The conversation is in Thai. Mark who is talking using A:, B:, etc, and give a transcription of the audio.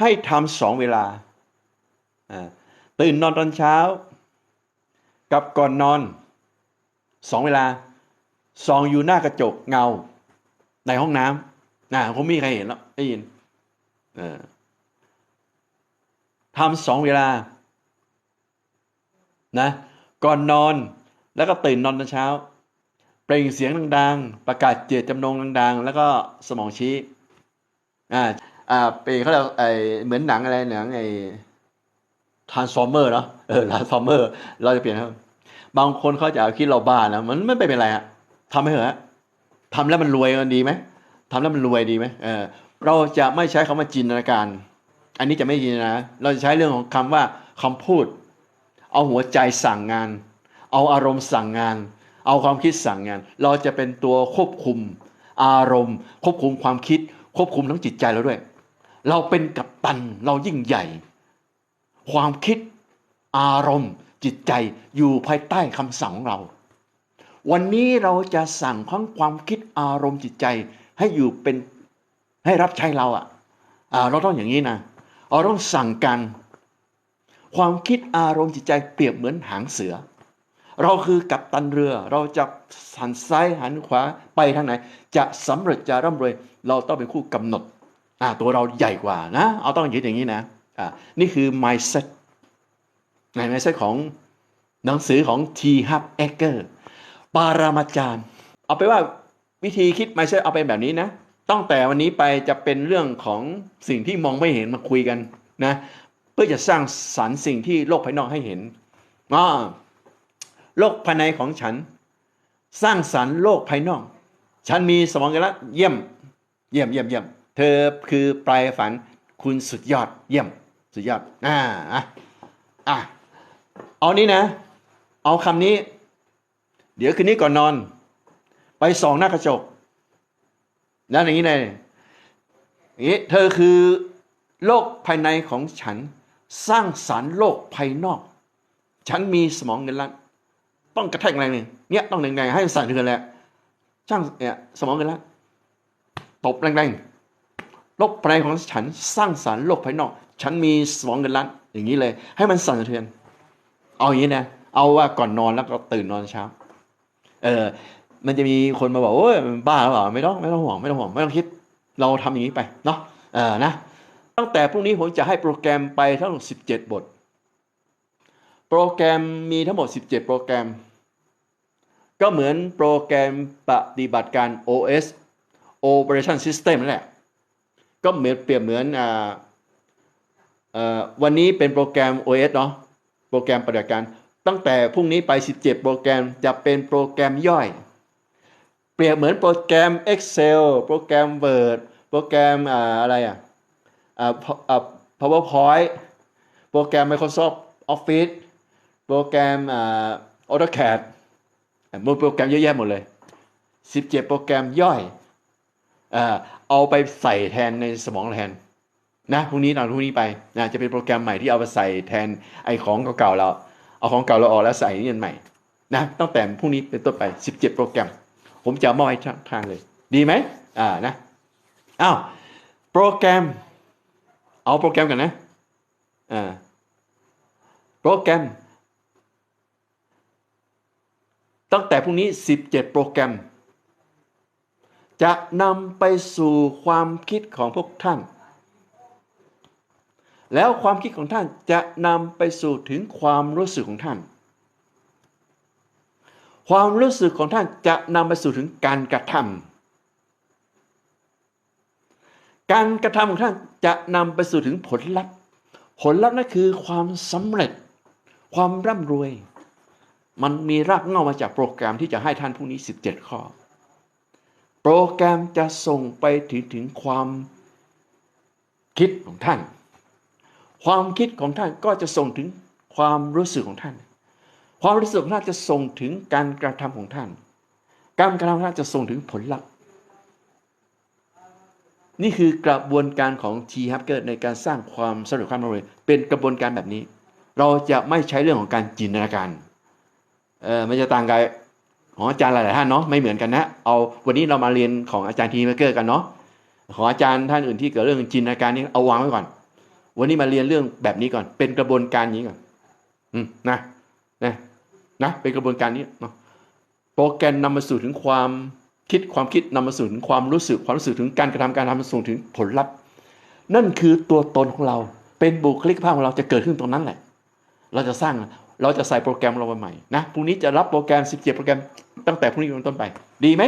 A: ให้ทำสองเวลา ตื่นนอนตอนเช้า กับก่อนนอนสองเวลาส่องอยู่หน้ากระจกเงา ในห้องน้ำนะผมมีใครเห็นแล้วได้ยินทำสองเวลานะก่อนนอนแล้วก็ตื่นนอนตอนเช้า เปล่งเสียงดังๆ ประกาศเจตจำนงดังๆ แล้วก็สมองชี้อ่า อ่าเปเขาเรียกไอเหมือนหนังอะไรหนังไอทรานส์ฟอร์เมอร์เนาะเออทรานส์ฟอร์เมอร์เราจะเปลี่ยนครับบางคนเขาจะคิดเราบ้านะมันไม่เป็นไรอะทำให้เหรอทำแล้วมันรวยมันดีไหมทำแล้วมันรวยดีไหมเออเราจะไม่ใช้คำว่าจินตนาการ อันนี้จะไม่จินนะ เราจะใช้เรื่องของคำว่าคำพูด เอาหัวใจสั่งงาน เอาอารมณ์สั่งงาน เอาความคิดสั่งงาน เราจะเป็นตัวควบคุมอารมณ์ ควบคุมความคิด ควบคุมทั้งจิตใจเราด้วย เราเป็นกัปตันเรายิ่งใหญ่ ความคิดอารมณ์จิตใจอยู่ภายใต้คำสั่งของเรา วันนี้เราจะสั่งทั้งความคิดอารมณ์จิตใจให้อยู่เป็นให้รับใช้เราอะเราต้องอย่างนี้นะเราต้องสั่งกันความคิดอารมณ์จิตใจเปรียบเหมือนหางเสือ เราคือกัปตันเรือ เราจะหันซ้ายหันขวาไปทางไหน จะสำเร็จจะร่ำรวย เราต้องเป็นคู่กำหนด ตัวเราใหญ่กว่านะ เอาต้องยึดอย่างนี้นะอ่านี่คือ mindset ใน mindset ของหนังสือของ T. Harv Eker ปารามาจารย์ เอาไปว่าวิธีคิดไม่ใช่เอาไปแบบนี้นะตั้งแต่วันนี้ไปจะเป็นเรื่องของสิ่งที่มองไม่เห็นมาคุยกันนะเพื่อจะสร้างสรรค์สิ่งที่โลกภายนอกให้เห็นอ่าโลกภายในของฉัน สร้างสรรค์โลกภายนอก ฉันมีสมองกันแล้วเยี่ยม เยี่ยมเยี่ยมเยี่ยม เธอคือปลายฝันคุณสุดยอดเยี่ยม สุดยอดอ่าอะอะเอานี้นะ เอาคำนี้ เดี๋ยวคืนนี้ก่อนนอน ไปส่องหน้ากระจกนั่นอย่างนี้เลยอย่างนี้เธอคือโลกภายในของฉันสร้างสารรค์โลกภายนอก ฉันมีสมองเงินล้านต้องกระแทกแรงเลยเนี่ยต้องแรงๆให้สั่นเทือนแหละช่างเนี่ยสมองเงินล้านตบแรงๆ โลกภายในของฉันสร้างสารรค์โลกภายนอก ฉันมีสมองเงินล้านอย่างนี้เลย ให้มันสั่นสะเทือน เอาอย่างนี้นะเอาว่าก่อนนอนแล้วก็ตื่นนอนเช้า เออ มันจะมีคนมาบอกโอ้ยบ้าหรือเปล่าไม่ต้องไม่ต้องห่วงไม่ต้องห่วงไม่ต้องคิด เราทำอย่างนี้ไปเนาะเออนะตั้งแต่พรุ่งนี้ผมจะให้โปรแกรมไปทั้งหมด17 บท โปรแกรมมีทั้งหมด 17 โปรแกรม ก็เหมือนโปรแกรมปฏิบัติการ OS Operation System นั่นแหละ ก็เหมือนเปรียบเหมือนอ่าวันนี้เป็นโปรแกรม OS เนาะโปรแกรมปฏิบัติการ ตั้งแต่พรุ่งนี้ไป 17 โปรแกรมจะเป็นโปรแกรมย่อย เปรียบเหมือนโปรแกรม Excel โปรแกรม Word โปรแกรมอะไรอะ PowerPoint โปรแกรม Microsoft Office โปรแกรม AutoCAD มันโปรแกรมเยอะแยะหมดเลย 17 โปรแกรมย่อย เอาไปใส่แทนในสมองแทนนะพรุ่งนี้ตอนพรุ่งนี้ไปนะจะเป็นโปรแกรมใหม่ที่เอาไปใส่แทนไอของเก่าๆเราเอาของเก่าเราออกแล้วใส่เงินใหม่นะตั้งแต่พรุ่งนี้เป็นต้นไป 17 โปรแกรม ผมจะมอบให้ทางเลย ดีไหมอ่านะอ้าวโปรแกรม เอาโปรแกรมกันนะอ่าโปรแกรม ตั้งแต่พรุ่งนี้ 17 โปรแกรม จะนำไปสู่ความคิดของพวกท่าน แล้วความคิดของท่านจะนำไปสู่ถึงความรู้สึกของท่าน ความรู้สึกของท่านจะนำไปสู่ถึงการกระทำการกระทำของท่านจะนำไปสู่ถึงผลลัพธ์ ผลลัพธ์นั่นคือความสำเร็จ ความร่ำรวย มันมีรากเงามาจากโปรแกรมที่จะให้ท่านพรุ่งนี้ 17 ข้อ รแกรมจะส่งไปถึงถึงความคิดของท่าน ความคิดของท่านก็จะส่งถึงความรู้สึกของท่าน ความรู้สึกของท่านจะส่งถึงการกระทำของท่าน การกระทำของท่านจะส่งถึงผลลัพธ์ นี่คือกระบวนการของทีฮับเกิดในการสร้างความสำเร็จความรวยเป็นกระบวนการแบบนี้ เราจะไม่ใช้เรื่องของการจินตนาการ เออไม่จะต่างกัน ของอาจารย์หลายๆท่านเนาะไม่เหมือนกันนะ เอาวันนี้เรามาเรียนของอาจารย์ทีฮับเกิดกันเนาะของอาจารย์ท่านอื่นที่เกิดเรื่องจินตนาการนี้เอาวางไว้ก่อน วันนี้มาเรียนเรื่องแบบนี้ก่อน เป็นกระบวนการนี้ก่อน อืมนะนะนะเป็นกระบวนการนี้เนาะโปรแกรมนำมาสู่ถึงความคิดความคิดนำมาสู่ถึงความรู้สึกความรู้สึกถึงการกระทำการทำมาสู่ถึงผลลัพธ์ นั่นคือตัวตนของเราเป็นบุคลิกภาพของเราจะเกิดขึ้นตรงนั้นแหละ เราจะสร้าง เราจะใส่โปรแกรมเราไปใหม่นะพรุ่งนี้จะรับโปรแกรม17โปรแกรมตั้งแต่พรุ่งนี้เป็นต้นไป ดีไหม